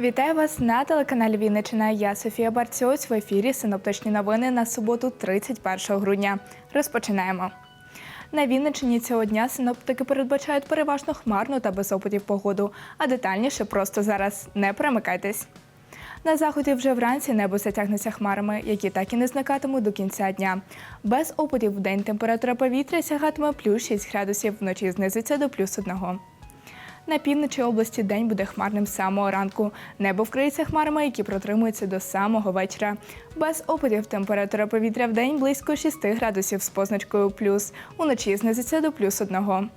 Вітаю вас на телеканалі Вінниччина. Я Софія Барцьось в ефірі Синоптичні новини на суботу, 31 грудня. Розпочинаємо. На Вінниччині цього дня синоптики передбачають переважно хмарну та без опадів погоду, а детальніше просто зараз не перемикайтесь. На заході вже вранці небо затягнеться хмарами, які так і не зникатимуть до кінця дня. Без опадів в день температура повітря сягатиме плюс 6 градусів, вночі знизиться до плюс 1. На півночі області день буде хмарним з самого ранку. Небо вкриється хмарами, які протримуються до самого вечора. Без опадів температура повітря в день близько 6 градусів з позначкою плюс. Уночі знизиться до плюс 1.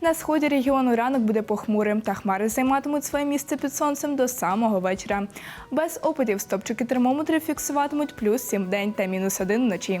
На сході регіону ранок буде похмурим, та хмари займатимуть своє місце під сонцем до самого вечора. Без опадів стопчики термометрів фіксуватимуть плюс 7 в день та мінус 1 вночі.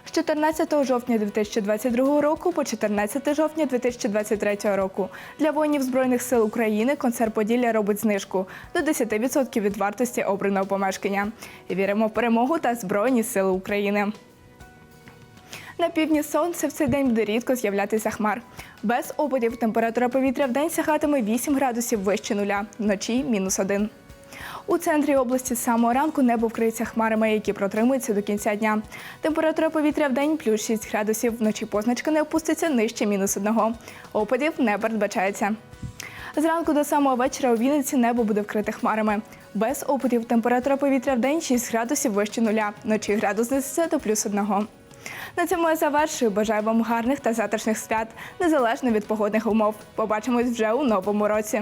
З 14 жовтня 2022 року по 14 жовтня 2023 року для воїнів Збройних сил України концерт Поділля робить знижку до 10% від вартості обраного помешкання. Віримо в перемогу та Збройні сили України. На півдні сонце в цей день буде рідко з'являтися хмар. Без опадів температура повітря в день сягатиме 8 градусів вище нуля, вночі мінус 1. У центрі області з самого ранку небо вкриється хмарами, які протримуються до кінця дня. Температура повітря в день плюс 6 градусів, вночі позначка не опуститься нижче мінус 1. Опадів не передбачається. Зранку до самого вечора у Вінниці небо буде вкрите хмарами. Без опадів температура повітря в день 6 градусів вище нуля, вночі градус знизиться до плюс 1. На цьому я завершую. Бажаю вам гарних та затишних свят, незалежно від погодних умов. Побачимось вже у новому році.